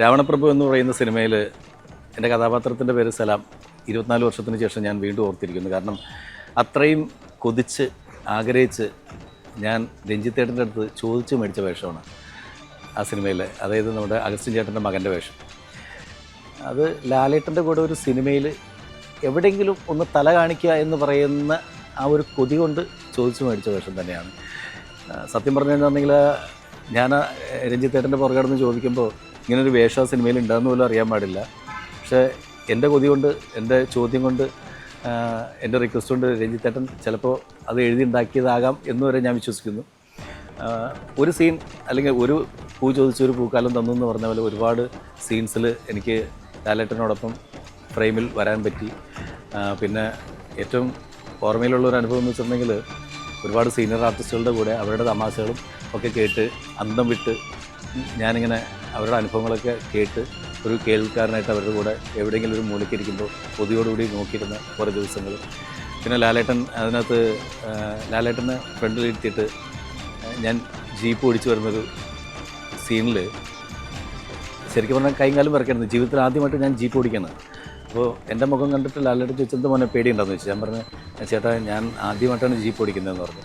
രാവണപ്രഭു എന്ന് പറയുന്ന സിനിമയിൽ എന്റെ കഥാപാത്രത്തിന്റെ പേര് സലാം. ഇരുപത്തിനാല് വർഷത്തിന് ശേഷം ഞാൻ വീണ്ടും ഓർത്തിരിക്കുന്നു. കാരണം അത്രയും കൊതിച്ച് ആഗ്രഹിച്ച് ഞാൻ രഞ്ജിത്തേട്ടന്റെ അടുത്ത് ചോദിച്ച് മേടിച്ച വേഷമാണ് ആ സിനിമയിൽ അതായത് നമ്മുടെ അഗസ്റ്റിൻ ചേട്ടന്റെ മകന്റെ വേഷം. അത് ലാലേട്ടന്റെ കൂടെ ഒരു സിനിമയിൽ എവിടെയെങ്കിലും ഒന്ന് തല കാണിക്കുക എന്ന് പറയുന്ന ആ ഒരു കൊതി കൊണ്ട് ചോദിച്ചു മേടിച്ച വേഷം തന്നെയാണ്. സത്യം സത്യം പറഞ്ഞിട്ടുണ്ടെങ്കിൽ ഞാൻ രഞ്ജിത്തേട്ടന്റെ പുറകെ കിടന്ന് ചോദിക്കുമ്പോൾ ഇങ്ങനൊരു വേഷം സിനിമയിൽ ഉണ്ടാകുന്ന പോലും അറിയാൻ പാടില്ല. പക്ഷേ എന്റെ കൊതി കൊണ്ട് എന്റെ ചോദ്യം കൊണ്ട് എന്റെ റിക്വസ്റ്റ് കൊണ്ട് രഞ്ജിത്തേട്ടൻ ചിലപ്പോൾ അത് എഴുതി ഉണ്ടാക്കിയതാകാം എന്ന് വരെ ഞാൻ വിശ്വസിക്കുന്നു. ഒരു സീൻ അല്ലെങ്കിൽ ഒരു പൂ ചോദിച്ച് ഒരു പൂക്കാലം തന്നു എന്ന് പറഞ്ഞ പോലെ ഒരുപാട് സീൻസിൽ എനിക്ക് ലാലേട്ടനോടൊപ്പം ഫ്രെയിമിൽ വരാൻ പറ്റി. പിന്നെ ഏറ്റവും ഓർമ്മയിലുള്ള ഒരു അനുഭവം എന്ന് വെച്ചിട്ടുണ്ടെങ്കിൽ ഒരുപാട് സീനിയർ ആർട്ടിസ്റ്റുകളുടെ കൂടെ അവരുടെ തമാശകളും ഒക്കെ കേട്ട് അന്തം വിട്ട് ഞാനിങ്ങനെ അവരുടെ അനുഭവങ്ങളൊക്കെ കേട്ട് ഒരു കേൾക്കാരനായിട്ട് അവരുടെ കൂടെ എവിടെയെങ്കിലും ഒരു മൂലക്കിരിക്കുമ്പോൾ പൊതിയോടുകൂടി നോക്കിയിരുന്ന കുറേ ദിവസങ്ങൾ. പിന്നെ ലാലേട്ടൻ അതിനകത്ത് ലാലേട്ടനെ ഫ്രണ്ടിലിരുത്തിയിട്ട് ഞാൻ ജീപ്പ് ഓടിച്ചു വരുന്നൊരു സീനിൽ ശരിക്കും പറഞ്ഞാൽ കൈകാലം വരയ്ക്കായിരുന്നു ജീവിതത്തിൽ ആദ്യമായിട്ട് ഞാൻ ജീപ്പ് ഓടിക്കുന്നത് അപ്പോൾ എന്റെ മുഖം കണ്ടിട്ട് ലാലേട്ടൻ ചോദിച്ചത് മോനെ പേടിയുണ്ടെന്ന് ചോദിച്ചു. ഞാൻ പറഞ്ഞു ചേട്ടാ ഞാൻ ആദ്യമായിട്ടാണ് ജീപ്പ് ഓടിക്കുന്നതെന്ന് പറഞ്ഞു.